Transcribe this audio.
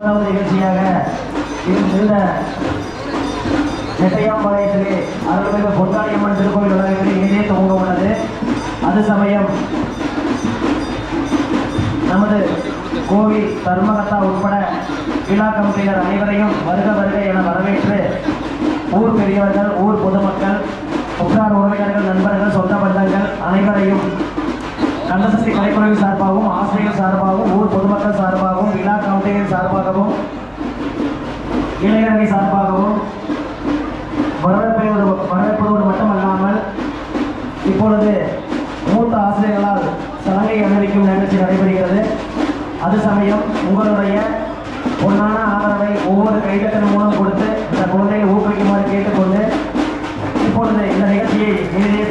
முதலாவது நிகழ்ச்சியாக இந்த நெட்டையாம்பாளையத்திலே அருள்மிகு பொன்னாடியம்மன் திருக்கோயில் வளாகத்தில் இங்கே துவங்க உள்ளது. அது சமயம் நமது கோவில் தர்மகத்தா உட்பட விழா கமிட்டியினர் அனைவரையும் வருக வருக என வரவேற்று ஊர் பெரியவர்கள் ஊர் பொதுமக்கள் உற்றார் உறவினர்கள் நண்பர்கள் சொந்த பந்தங்கள் அனைவரையும் கந்தசக்தி கலைக்குழுவி சார்பாகவும் ஆசிரியர் சார்பாகவும் விழா சார்பாகவும் இளைஞரணி சார்பாகவும் வரவேற்பது வரவேற்பதோடு மட்டுமல்லாமல் இப்பொழுது மூத்த ஆசிரியர்களால் சலங்கை அணிவிக்கும் நிகழ்ச்சி நடைபெறுகிறது. அது சமயம் உங்களுடைய பொன்னான ஆதரவை ஒவ்வொரு கைதட்டல் மூலம் கொடுத்து இந்த குழந்தையை ஊக்குவிக்குமாறு கேட்டுக்கொண்டு இப்பொழுது இந்த நிகழ்ச்சியை இறுதியே